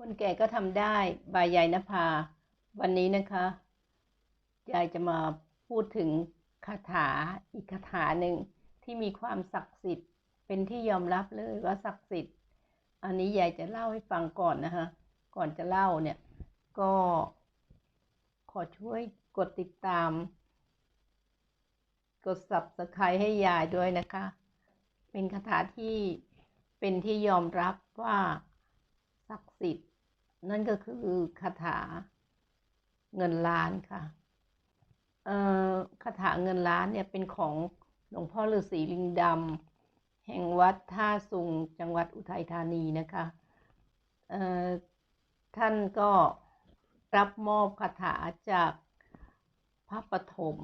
คนแก่ก็ทำได้บายยายนภา วันนี้นะคะยายจะมาพูดถึงคาถาอีกคาถาหนึ่งที่มีความศักดิ์สิทธิ์เป็นที่ยอมรับเลยว่าศักดิ์สิทธิ์ อันนี้ยายจะเล่าให้ฟังก่อนนะคะ ก่อนจะเล่าเนี่ย ก็ ขอช่วยกดติดตาม กด subscribe ให้ยายด้วยนะคะ เป็นคาถาที่เป็นที่ยอมรับว่า ศักดิ์สิทธิ์นั่นก็คือคาถาเงินล้านค่ะเอ่อคาถาเงินล้านเนี่ยเป็นของหลวงพ่อฤาษีลิงดำแห่งวัดท่าสุงจังหวัดอุทัยธานีนะคะเอ่อท่านก็รับมอบคาถาจากพระปฐม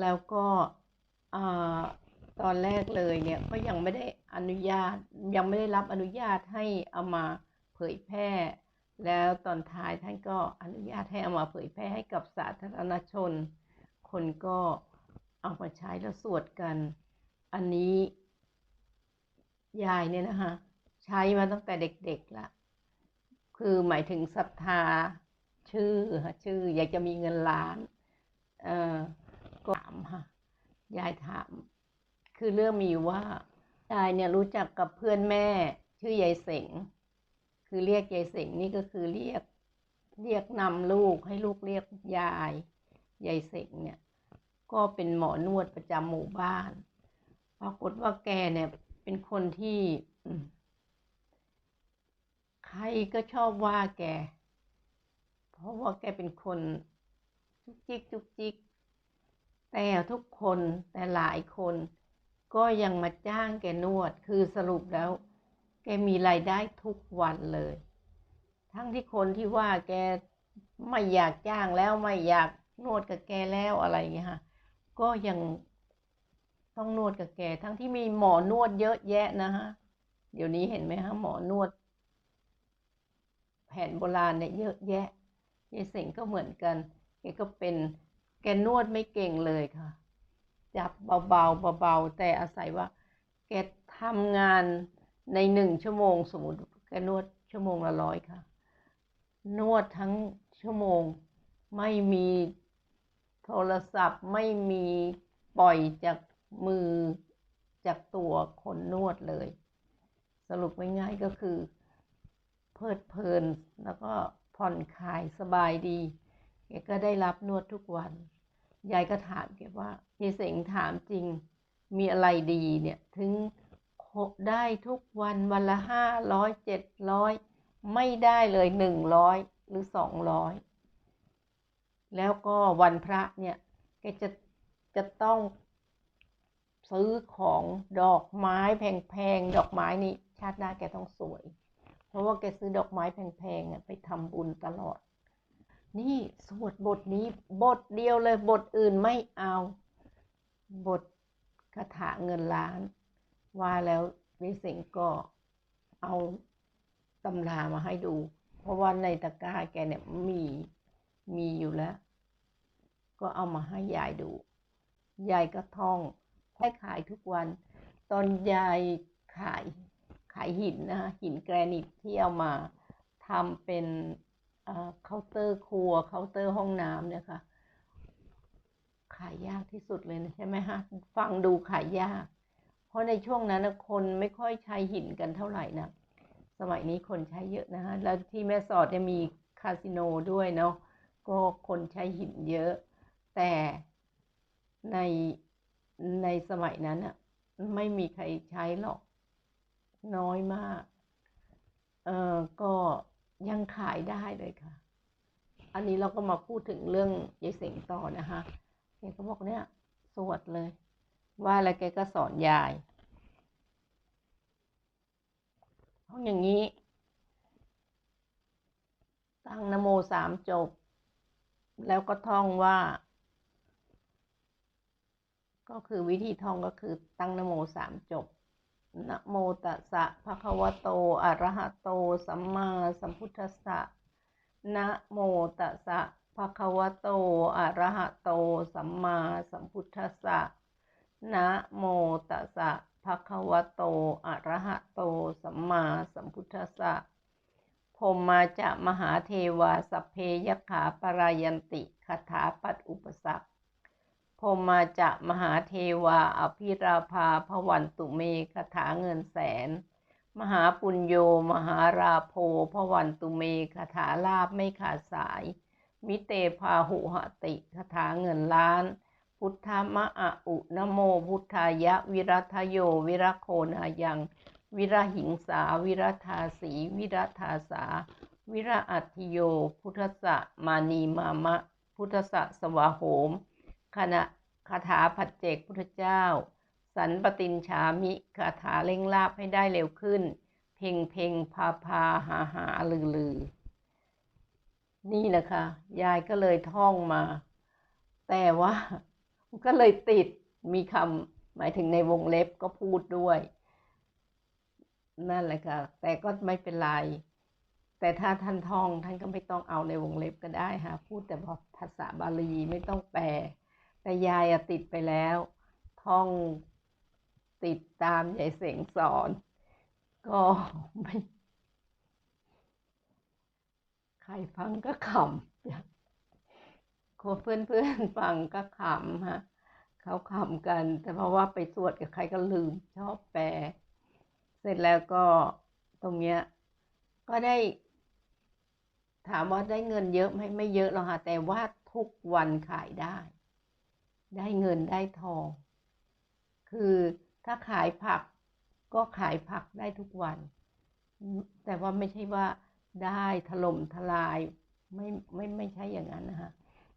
แล้วก็ตอนแรกเลยเนี่ยก็ยังไม่ได้ อนุญาตยังไม่ได้รับอนุญาตให้เอามาเผยแพร่ แล้วตอนท้ายท่านก็อนุญาตให้เอามาเผยแพร่ให้กับสาธารณชน คนก็เอามาใช้แล้วสวดกัน อันนี้ยายเนี่ยนะคะใช้มาตั้งแต่เด็กๆละคือหมายถึงศรัทธาชื่อชื่อ อยากจะมีเงินล้าน เออก็ถามค่ะยายถาม คือเรื่องมีว่า ยายเนี่ยรู้จักกับเพื่อนแม่ ชื่อยายเสงคือเรียกยายเสงนี่ก็คือเรียกเรียกนำลูกให้ลูกเรียกยายยายเสงเนี่ย ก็เป็นหมอนวดประจำหมู่บ้าน ปรากฏว่าแกเนี่ยเป็นคนที่ใครก็ชอบว่าแก เพราะว่าแกเป็นคนจุกจิกจุกจิก แต่ทุกคนแต่หลายคน ก็ยังมาจ้างแกนวด คือสรุปแล้ว แกมีรายได้ทุกวันเลย ทั้งที่คนที่ว่าแกไม่อยากจ้างแล้วไม่อยากนวดกับแกแล้วอะไรเงี้ยค่ะก็ยังต้องนวดกับแก ทั้งที่มีหมอนวดเยอะแยะนะฮะเดี๋ยวนี้เห็นไหมฮะหมอนวด แผนโบราณเนี่ยเยอะแยะยายเสงก็เหมือนกันแกก็เป็นแกนวดไม่เก่งเลยค่ะ จับเบาๆเบาๆแต่อาศัยว่าแกทำงานในหนึ่งชั่วโมง สมมติแกนวดชั่วโมงละร้อยค่ะ นวดทั้งชั่วโมงไม่มีโทรศัพท์ไม่มีปล่อยจากมือจากตัวคนนวดเลย สรุปง่ายๆก็คือ เพลิดเพลินแล้วก็ผ่อนคลายสบายดีแกก็ได้รับนวดทุกวัน ยายก็ถามแกว่าเยเสงถามจริง มีอะไรดีเนี่ย ถึงได้ทุกวันวันละห้าร้อยเจ็ดร้อยไม่ได้เลยหนึ่งร้อยหรือสองร้อยแล้วก็วันพระเนี่ยแกจะจะต้องซื้อของดอกไม้แพงๆ ดอกไม้นี่ชาติหน้าแกต้องสวย เพราะว่าแกซื้อดอกไม้แพงๆไปทำบุญตลอด นี่สวดบทนี้บทเดียวเลยบทอื่นไม่เอา บทคาถาเงินล้าน ว่าแล้ววิสิงก็เอาตำรามาให้ดู เพราะว่าในตะกร้าแกเนี่ยมีมีอยู่แล้ว ก็เอามาให้ยายดู ยายก็ท่องให้ขายทุกวัน ตอนยายขายขายหินนะหินแกรนิตที่เอามาทำเป็น เคาน์เตอร์ครัวเคาน์เตอร์ห้องน้ำเนี่ยค่ะขายยากที่สุดเลยนะใช่ไหมฮะฟังดูขายยาก เพราะในช่วงนั้นคนไม่ค่อยใช้หินกันเท่าไหร่นะสมัยนี้คนใช้เยอะนะฮะแล้วที่แม่สอดจะมีคาสิโนด้วยเนาะก็คนใช้หินเยอะ แต่ในในสมัยนั้นอะไม่มีใครใช้หรอกน้อยมาก เออก็ ยังขายได้เลยค่ะ อันนี้เราก็มาพูดถึงเรื่องยายเสงต่อนะคะแกก็บอกเนี่ย สวดเลย ว่าอะไรแกก็สอนยายเพราะอย่างนี้ ตั้งนโมสามจบ แล้วก็ท่องว่า ก็คือวิธีท่องก็คือตั้งนโมสามจบ นะโมตัสสะภะคะวะโต อะระหะโต สัมมาสัมพุทธัสสะ นะโมตัสสะภะคะวะโต อะระหะโต สัมมาสัมพุทธัสสะ นะโมตัสสะภะคะวะโต อะระหะโต สัมมาสัมพุทธัสสะพรหมาจะมหาเทวาสเพยขาปรายันติคาถาปัดอุปสรรค พรหมาจะมหาเทวา อภิราภาพวันตุเมคาถาเงินแสน มหาปุญโย มหาราโพพวันตุเมคาถาลาบไม่ขาดสาย มิเตพาหุหติคาถาเงินล้าน พุทธมะอะอุนโมพุทธายะ วิรัทโย วิรโคนายัง วิรหิงสา วิรธาสี วิรธาสา วิรอัติโย พุทธะมานีมามะ พุทธะสวาโหม ขณะคาถาผัดเจกพุทธเจ้า สันปตินชามิคาถาเร่งลาบให้ได้เร็วขึ้น เพ่งเพ่งพาพาหาหาลือลือ นี่นะคะ ยายก็เลยท่องมา แต่ว่าก็เลยติดมีคำหมายถึงในวงเล็บก็พูดด้วย นั่นแหละค่ะ แต่ก็ไม่เป็นไร แต่ถ้าท่านท่องท่านก็ไม่ต้องเอาในวงเล็บก็ได้ค่ะ พูดแต่ภาษาบาลีไม่ต้องแปล แต่ยายติดไปแล้ว ท่องติดตามยายเสงสอน ก็ไม่ใครฟังก็ขำคนเพื่อนๆฟังก็ขำฮะเขาขำกัน แต่เพราะว่าไปสวดกับใครก็ลืมชอบแปล เสร็จแล้วก็ตรงเนี้ย ก็ได้ ถามว่าได้เงินเยอะไหมไม่เยอะหรอกค่ะแต่ว่าทุกวันขายได้ ได้เงินได้ทอง คือถ้าขายผักก็ขายผักได้ทุกวัน แต่ว่าไม่ใช่ว่าได้ถล่มทลายไม่ไม่ไม่ใช่อย่างนั้นนะคะ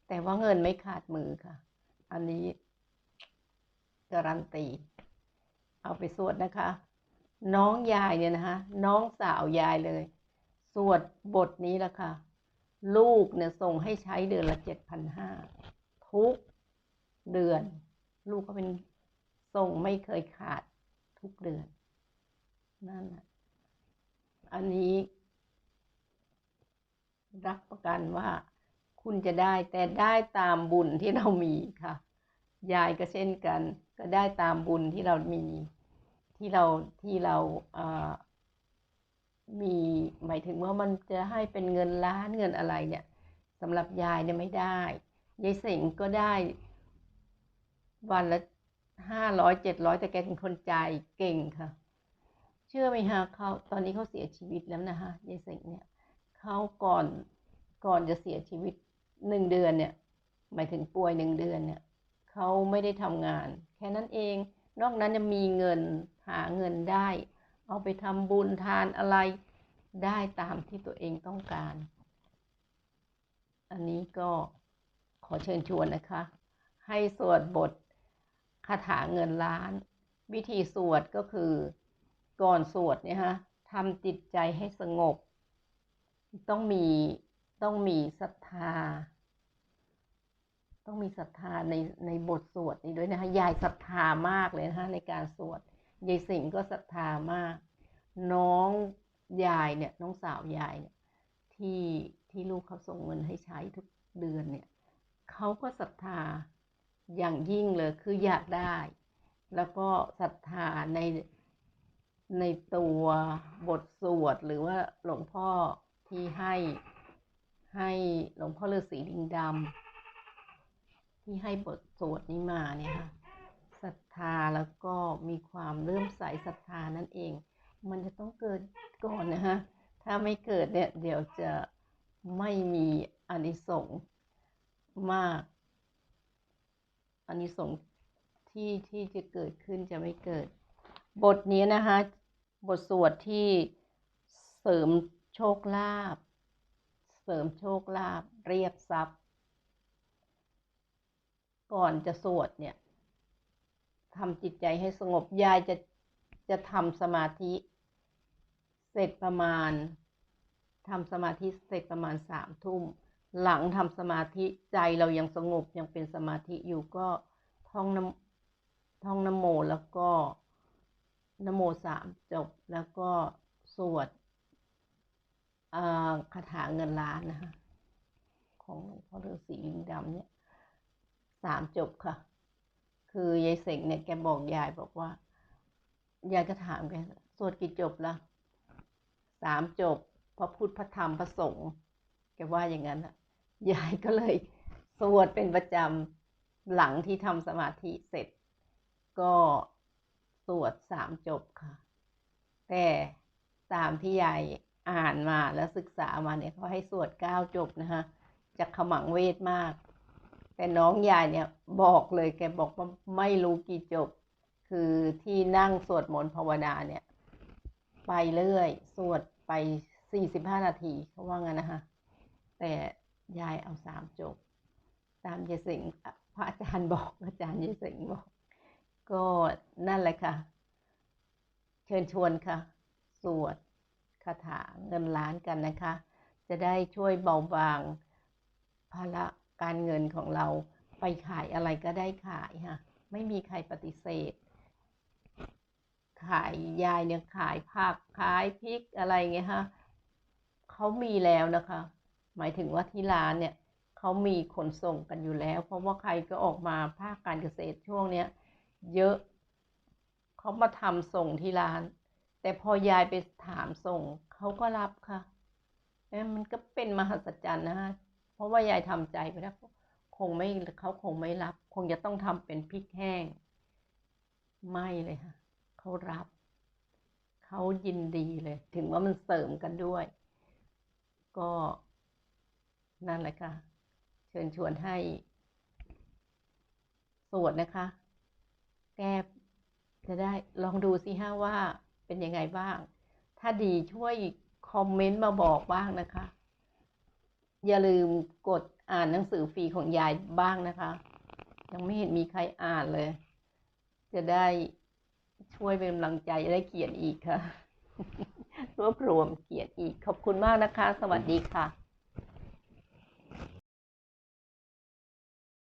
แต่ว่าเงินไม่ขาดมือค่ะ อันนี้การันตี เอาไปสวดนะคะ น้องยายเนี่ยนะคะน้องสาวยายเลย สวดบทนี้ละค่ะ ลูกเนี่ยส่งให้ใช้เดือนละเจ็ดพันห้าทุก เดือน ลูกก็เป็นส่งไม่เคยขาดทุกเดือน นั่นแหละอันนี้ รับประกันว่าคุณจะได้แต่ได้ตามบุญที่เรามีค่ะ ยายก็เช่นกัน ก็ได้ตามบุญที่เรามี ที่เราที่เราามีหมายถึงว่ามันจะให้เป็นเงินล้านเงินอะไรเนี่ยสำหรับยายเนี่ยไม่ได้ยายเสงก็ได้ วันละห้าร้อยเจ็ดร้อยแต่แกเป็นคนใจเก่งค่ะ เชื่อไหมฮะเขาตอนนี้เขาเสียชีวิตแล้วนะคะยายเสงเนี่ยเขาก่อนก่อนจะเสียชีวิตหนึ่งเดือนเนี่ย หมายถึงป่วยหนึ่งเดือนเนี่ยเขาไม่ได้ทำงาน แค่นั้นเอง นอกนั้นจะมีเงินหาเงินได้ เอาไปทำบุญทานอะไรได้ตามที่ตัวเองต้องการ อันนี้ก็ขอเชิญชวนนะคะ ให้สวดบท คาถาเงินล้าน วิธีสวดก็คือก่อนสวดเนี่ยฮะทำจิตใจให้สงบ ต้องมีต้องมีศรัทธา ต้องมีศรัทธาในในบทสวดนี้ด้วยนะคะยายศรัทธามากเลยนะคะในการสวดยายสิงก็ศรัทธามาก น้องยายเนี่ยน้องสาวยายเนี่ยที่ที่ลูกเขาส่งเงินให้ใช้ทุกเดือนเนี่ยเขาก็ศรัทธา อย่างยิ่งเลยคืออยากได้ แล้วก็ศรัทธาในในตัวบทสวดหรือว่าหลวงพ่อที่ให้ให้หลวงพ่อฤาษีลิงดำที่ให้บทสวดนี้มาเนี่ยค่ะศรัทธาแล้วก็มีความเริ่มใสศรัทธานั่นเอง มันจะต้องเกิดก่อนนะฮะถ้าไม่เกิดเนี่ยเดี๋ยวจะไม่มีอานิสงส์มาก อานิสงส์ที่ที่จะเกิดขึ้นจะไม่เกิด บทนี้นะคะ บทสวดที่เสริมโชคลาภเสริมโชคลาภเรียกทรัพย์ ก่อนจะสวดเนี่ยทำจิตใจให้สงบยายจะจะทำสมาธิเสร็จประมาณทำสมาธิเสร็จประมาณสามทุ่ม หลังทำสมาธิใจเรายังสงบยังเป็นสมาธิอยู่ก็ท่องน้ำท่องนโมแล้วก็นโมสามจบแล้วก็สวดคาถาเงินล้านนะคะของหลวงพ่อฤาษีลิงดำเนี่ยสามจบค่ะ คือยายเสงเนี่ยแกบอกยายบอกว่ายายก็ถามแกสวดกี่จบละสามจบพระพุทธพระธรรมพระสงฆ์แกว่าอย่างนั้นอะ ยายก็เลยสวดเป็นประจำหลังที่ทำสมาธิเสร็จ ก็สวดสามจบค่ะ แต่ตามที่ยายอ่านมาแล้วศึกษามาเนี่ยเขาให้สวดเก้าจบนะคะจากขมังเวทมาก แต่น้องยายเนี่ยบอกเลยแกบอกว่าไม่รู้กี่จบ คือที่นั่งสวดมนต์ภาวนาเนี่ย ไปเรื่อย สวดไปสี่สิบห้านาทีเขาว่างั้นนะคะแต่ ยายเอาสามจบ ตามยายสิงพระอาจารย์บอกอาจารย์ยายสิงบอก ก็นั่นแหละค่ะ เชิญชวนค่ะ สวดคาถาเงินล้านกันนะคะ จะได้ช่วยเบาบางภาระการเงินของเราไปขายอะไรก็ได้ขายค่ะ ไม่มีใครปฏิเสธ ขายยายเนี่ยขายผักขายพริกอะไรเงี้ยฮะเขามีแล้วนะคะ หมายถึงว่าที่ร้านเนี่ยเขามีขนส่งกันอยู่แล้ว เพราะว่าใครก็ออกมาภาคการเกษตรช่วงเนี้ยเยอะเขามาทำส่งที่ร้าน แต่พอยายไปถามส่งเขาก็รับค่ะมันก็เป็นมหัศจรรย์นะฮะเพราะว่ายายทำใจไปแล้วคงไม่เขาคงไม่รับ คงจะต้องทำเป็นพริกแห้ง ไม่เลยค่ะเขารับเขายินดีเลย ถึงว่ามันเสริมกันด้วย ก็ นั่นแหละค่ะ เชิญชวนให้ สวดนะคะ แก้จะได้ลองดูสิฮะว่าเป็นยังไงบ้าง ถ้าดีช่วยคอมเมนต์มาบอกบ้างนะคะ อย่าลืมกดอ่านหนังสือฟรีของยายบ้างนะคะ ยังไม่เห็นมีใครอ่านเลย จะได้ช่วยเป็นกำลังใจจะได้เขียนอีกค่ะ รวบรวมเขียนอีก ขอบคุณมากนะคะ สวัสดีค่ะ